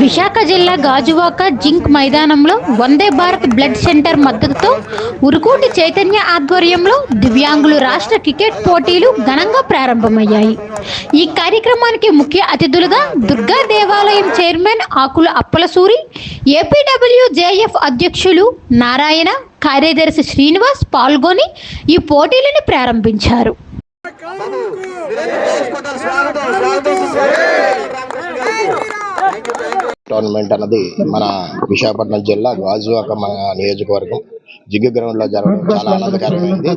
విశాఖ జిల్లా గాజువాక జింక్ మైదానంలో Vande Bharat blood centre మద్దతుతో ఉరుకూటి చైతన్య ఆధ్వర్యంలో దివ్యాంగులు రాష్ట్ర క్రికెట్ పోటీలు ఘనంగా ప్రారంభమయ్యాయి. ఈ కార్యక్రమానికి ముఖ్య అతిథులుగా దుర్గా దేవాలయం చైర్మన్ ఆకుల అప్పలసూరి ఏపీడబ్ల్యూజేఎఫ్ అధ్యక్షులు నారాయణ కార్యదర్శి శ్రీనివాస్ పాల్గొని ఈ పోటీలను ప్రారంభించారు. టోర్నమెంట్ అన్నది మన విశాఖపట్నం జిల్లా గాజువాక మన నియోజకవర్గం. జిగ్గు గ్రౌండ్లో జరగడం చాలా ఆనందకరమైంది.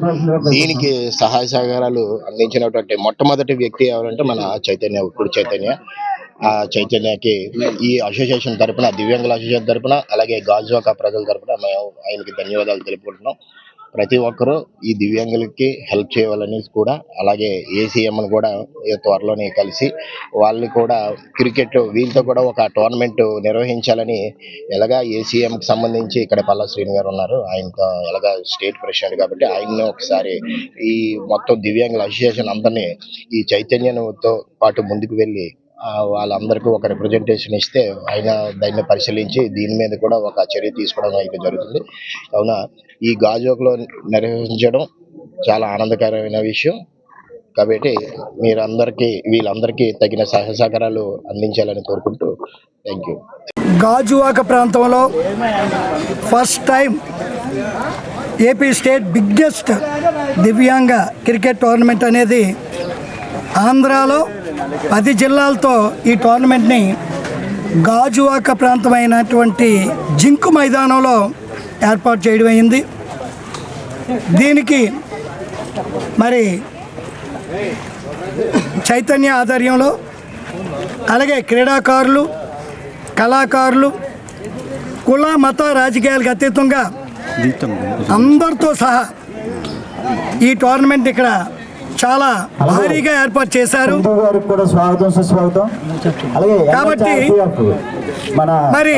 దీనికి సహాయ సహకారాలు అందించినటువంటి మొట్టమొదటి వ్యక్తి ఎవరంటే మన చైతన్య ఉప్పుడు చైతన్య. ఆ చైతన్యకి ఈ అసోసియేషన్ తరపున దివ్యాంగుల అసోసియేషన్ తరపున అలాగే గాజువాక ప్రజల తరపున మేము ఆయనకి ధన్యవాదాలు తెలుపుకుంటున్నాం. ప్రతి ఒక్కరూ ఈ దివ్యాంగులకి హెల్ప్ చేయాలని కూడా అలాగే ఏసీఎం కూడా త్వరలోనే కలిసి వాళ్ళని కూడా క్రికెట్ వీళ్ళతో కూడా ఒక టోర్నమెంట్ నిర్వహించాలని ఎలాగా ఏసీఎంకి సంబంధించి ఇక్కడ పల్లా శ్రీని గారు ఉన్నారు. ఆయనతో ఎలాగా స్టేట్ ప్రెసిడెంట్ కాబట్టి ఆయన్ని ఒకసారి ఈ మొత్తం దివ్యాంగుల అసోసియేషన్ అందరినీ ఈ చైతన్యంతో పాటు ముందుకు వెళ్ళి వాళ్ళందరికీ ఒక రిప్రజెంటేషన్ ఇస్తే ఆయన దాన్ని పరిశీలించి దీని మీద కూడా ఒక చర్య తీసుకోవడం అయితే జరుగుతుంది. కావున ఈ గాజోక్లో నిర్వహించడం చాలా ఆనందకరమైన విషయం. కాబట్టి మీరందరికీ వీళ్ళందరికీ తగిన సహాయ సహకారాలు అందించాలని కోరుకుంటూ థ్యాంక్ యూ గాజువాక ప్రాంతంలో first time AP state biggest దివ్యాంగ క్రికెట్ టోర్నమెంట్ అనేది ఆంధ్రాలో పది జిల్లాలతో ఈ టోర్నమెంట్ని గాజువాక ప్రాంతమైనటువంటి జింకు మైదానంలో ఏర్పాటు చేయడం అయింది. దీనికి మరి చైతన్య ఆధ్వర్యంలో అలాగే క్రీడాకారులు కళాకారులు కుల మత రాజకీయాలకు అతీతంగా అందరితో సహా ఈ టోర్నమెంట్ ఇక్కడ చాలా భారీగా ఏర్పాటు చేశారు. సింధు గారికి కూడా స్వాగతం సుస్వాగతం. అలాగే కాబట్టి మరి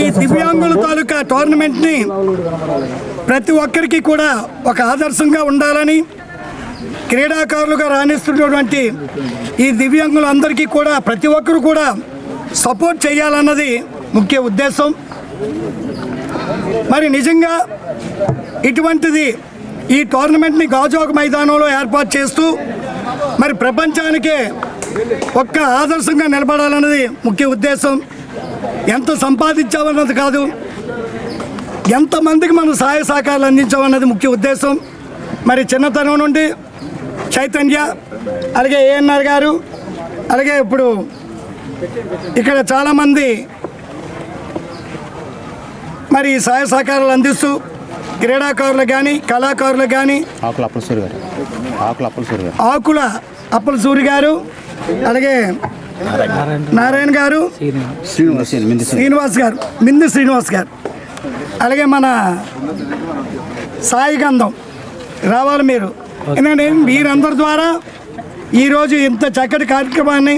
ఈ దివ్యాంగుల. తాలూకా టోర్నమెంట్ని ప్రతి ఒక్కరికి కూడా ఒక ఆదర్శంగా ఉండాలని క్రీడాకారులుగా రాణిస్తున్నటువంటి ఈ దివ్యాంగులందరికీ కూడా ప్రతి ఒక్కరు కూడా సపోర్ట్ చేయాలన్నది ముఖ్య ఉద్దేశం. మరి నిజంగా ఇటువంటిది ఈ టోర్నమెంట్ని గాజువాక మైదానంలో ఏర్పాటు చేస్తూ మరి ప్రపంచానికే ఒక్క ఆదర్శంగా నిలబడాలన్నది ముఖ్య ఉద్దేశం. ఎంత సంపాదించామన్నది కాదు ఎంతమందికి మనం సహాయ సహకారాలు అందించామన్నది ముఖ్య ఉద్దేశం. మరి చిన్నతనం నుండి చైతన్య అలాగే ఏఎన్ఆర్ గారు అలాగే ఇప్పుడు ఇక్కడ చాలామంది మరి సహాయ సహకారాలు అందిస్తూ క్రీడాకారులకు కానీ కళాకారులకు కానీ ఆకుల అప్పలసూరి గారు. ఆకుల అప్పలసూరి గారు. ఆకుల అప్పల సూరి గారు అలాగే నారాయణ గారు శ్రీనివాస్. గారు మింది శ్రీనివాస్ గారు. అలాగే మన సాయి గంధం రావాలి మీరు. ఎందుకంటే మీరందరి ద్వారా ఈరోజు ఇంత చక్కటి కార్యక్రమాన్ని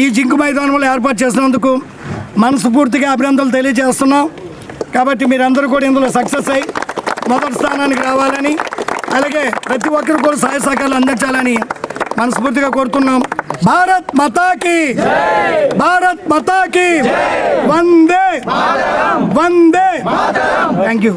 ఈ జింకు మైదానంలో ఏర్పాటు చేసినందుకు మనస్ఫూర్తిగా అభినందనలు తెలియజేస్తున్నాం. కాబట్టి మీరందరూ కూడా ఇందులో సక్సెస్ అయ్యి మొదటి స్థానానికి రావాలని అలాగే ప్రతి ఒక్కరు కూడా సహాయ సహకారాలు అందించాలని మనస్ఫూర్తిగా కోరుతున్నాం. భారత్ మతాకి భారత్ మతాకి వందే వందే థ్యాంక్ యూ.